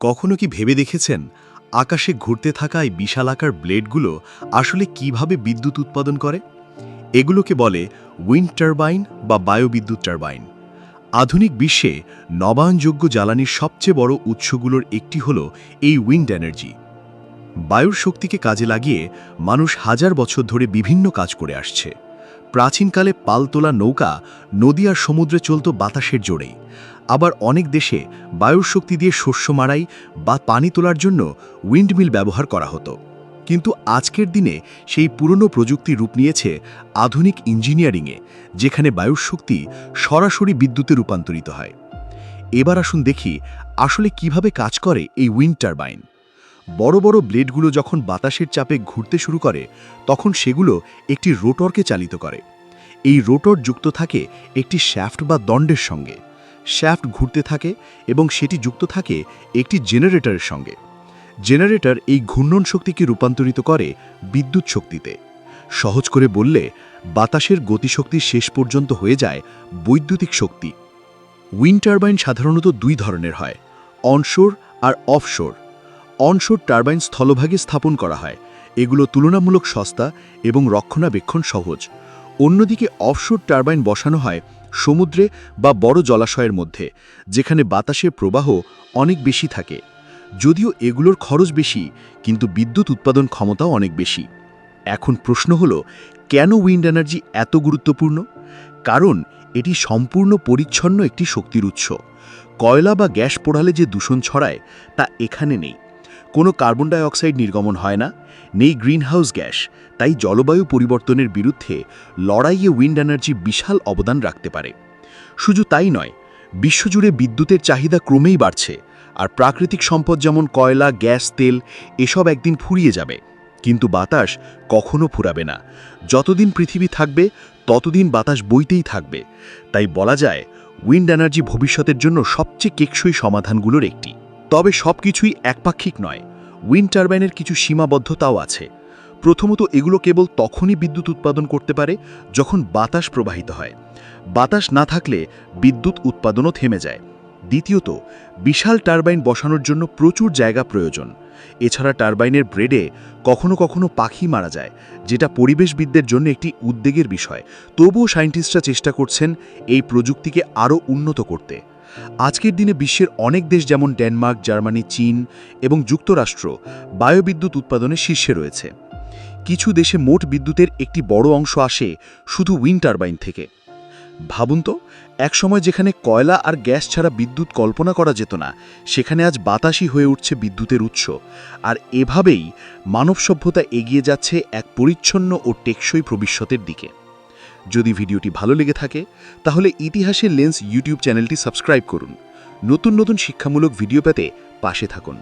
কখনো কি ভেবে দেখেছেন আকাশে ঘুরতে থাকা এই বিশালাকার ব্লেডগুলো আসলে কীভাবে বিদ্যুৎ উৎপাদন করে? এগুলোকে বলে উইন্ড টারবাইন বা বায়ুবিদ্যুৎ টারবাইন। আধুনিক বিশ্বে নবায়নযোগ্য জ্বালানির সবচেয়ে বড় উৎসগুলোর একটি হল এই উইন্ড এনার্জি। বায়ুর শক্তিকে কাজে লাগিয়ে মানুষ হাজার বছর ধরে বিভিন্ন কাজ করে আসছে। প্রাচীনকালে পাল তোলা নৌকা নদী আর সমুদ্রে চলত বাতাসের জোরেই। আবার অনেক দেশে বায়ুর শক্তি দিয়ে শস্য মারাই বা পানি তোলার জন্য উইন্ডমিল ব্যবহার করা হতো। কিন্তু আজকের দিনে সেই পুরনো প্রযুক্তি রূপ নিয়েছে আধুনিক ইঞ্জিনিয়ারিংয়ে, যেখানে বায়ুর শক্তি সরাসরি বিদ্যুতে রূপান্তরিত হয়। এবার আসুন দেখি আসলে কীভাবে কাজ করে এই উইন্ড টারবাইন। বড় বড় ব্লেডগুলো যখন বাতাসের চাপে ঘুরতে শুরু করে, তখন সেগুলো একটি রোটরকে চালিত করে। এই রোটর যুক্ত থাকে একটি শ্যাফট বা দণ্ডের সঙ্গে। শ্যাফট ঘুরতে থাকে এবং সেটি যুক্ত থাকে একটি জেনারেটরের সঙ্গে। জেনারেটর এই ঘূর্ণন শক্তিকে রূপান্তরিত করে বিদ্যুৎ শক্তিতে। সহজ করে বললে, বাতাসের গতিশক্তি শেষ পর্যন্ত হয়ে যায় বৈদ্যুতিক শক্তি। উইন্ড টারবাইন সাধারণত দুই ধরনের হয়, অনশোর আর অফশোর। অনশোর টারবাইন স্থলভাগে স্থাপন করা হয়। এগুলো তুলনামূলক সস্তা এবং রক্ষণাবেক্ষণ সহজ। অন্যদিকে অফশোর টারবাইন বসানো হয় সমুদ্রে বা বড় জলাশয়ের মধ্যে, যেখানে বাতাসের প্রবাহ অনেক বেশি থাকে। যদিও এগুলোর খরচ বেশি, কিন্তু বিদ্যুৎ উৎপাদন ক্ষমতাও অনেক বেশি। এখন প্রশ্ন হল, কেন উইন্ড এনার্জি এত গুরুত্বপূর্ণ? কারণ এটি সম্পূর্ণ পরিচ্ছন্ন একটি শক্তির উৎস। কয়লা বা গ্যাস পোড়ালে যে দূষণ ছড়ায়, তা এখানে নেই। কোনো কার্বন ডাই অক্সাইড নির্গমন হয় না, নেই গ্রিনহাউস গ্যাস, তাই জলবায়ু পরিবর্তনের বিরুদ্ধে লড়াইয়ে উইন্ড এনার্জি বিশাল অবদান রাখতে পারে। শুধু তাই নয়, বিশ্বজুড়ে বিদ্যুতের চাহিদা ক্রমেই বাড়ছে, আর প্রাকৃতিক সম্পদ যেমন কয়লা, গ্যাস, তেল, এসব একদিন ফুরিয়ে যাবে, কিন্তু বাতাস কখনো ফুরাবে না। যতদিন পৃথিবী থাকবে, ততদিন বাতাস বইতেই থাকবে। তাই বলা যায়, উইন্ড এনার্জি ভবিষ্যতের জন্য সবচেয়ে টেকসই সমাধানগুলোর একটি। তবে সবকিছুই একপাক্ষিক নয় উইন্ড টারবাইনের কিছু সীমাবদ্ধতাও আছে। প্রথমত এগুলো কেবল তখনই বিদ্যুৎ উৎপাদন করতে পারে যখন বাতাস প্রবাহিত হয়। বাতাস না থাকলে বিদ্যুৎ উৎপাদনও থেমে যায়। দ্বিতীয়ত, বিশাল টারবাইন বসানোর জন্য প্রচুর জায়গা প্রয়োজন। এছাড়া টারবাইনের ব্রেডে কখনো কখনো পাখি মারা যায়, যেটা পরিবেশবিদদের জন্য একটি উদ্বেগের বিষয়। তবুও সায়েন্টিস্টরা চেষ্টা করছেন এই প্রযুক্তিকে আরও উন্নত করতে। আজকের দিনে বিশ্বের অনেক দেশ যেমন ডেনমার্ক, জার্মানি, চীন এবং যুক্তরাষ্ট্র বায়ুবিদ্যুৎ উৎপাদনে শীর্ষে রয়েছে। কিছু দেশে মোট বিদ্যুতের একটি বড় অংশ আসে শুধু উইন্ড টারবাইন থেকে। ভাবুন তো, একসময় যেখানে কয়লা আর গ্যাস ছাড়া বিদ্যুৎ কল্পনা করা যেত না, সেখানে আজ বাতাসই হয়ে উঠছে বিদ্যুতের উৎস। আর এভাবেই মানব সভ্যতা এগিয়ে যাচ্ছে এক পরিচ্ছন্ন ও টেকসই ভবিষ্যতের দিকে। যদি ভিডিওটি ভালো লেগে থাকে, তাহলে ইতিহাসের লেন্স ইউটিউব চ্যানেলটি সাবস্ক্রাইব করুন। নতুন নতুন শিক্ষামূলক ভিডিও পেতে পাশে থাকুন।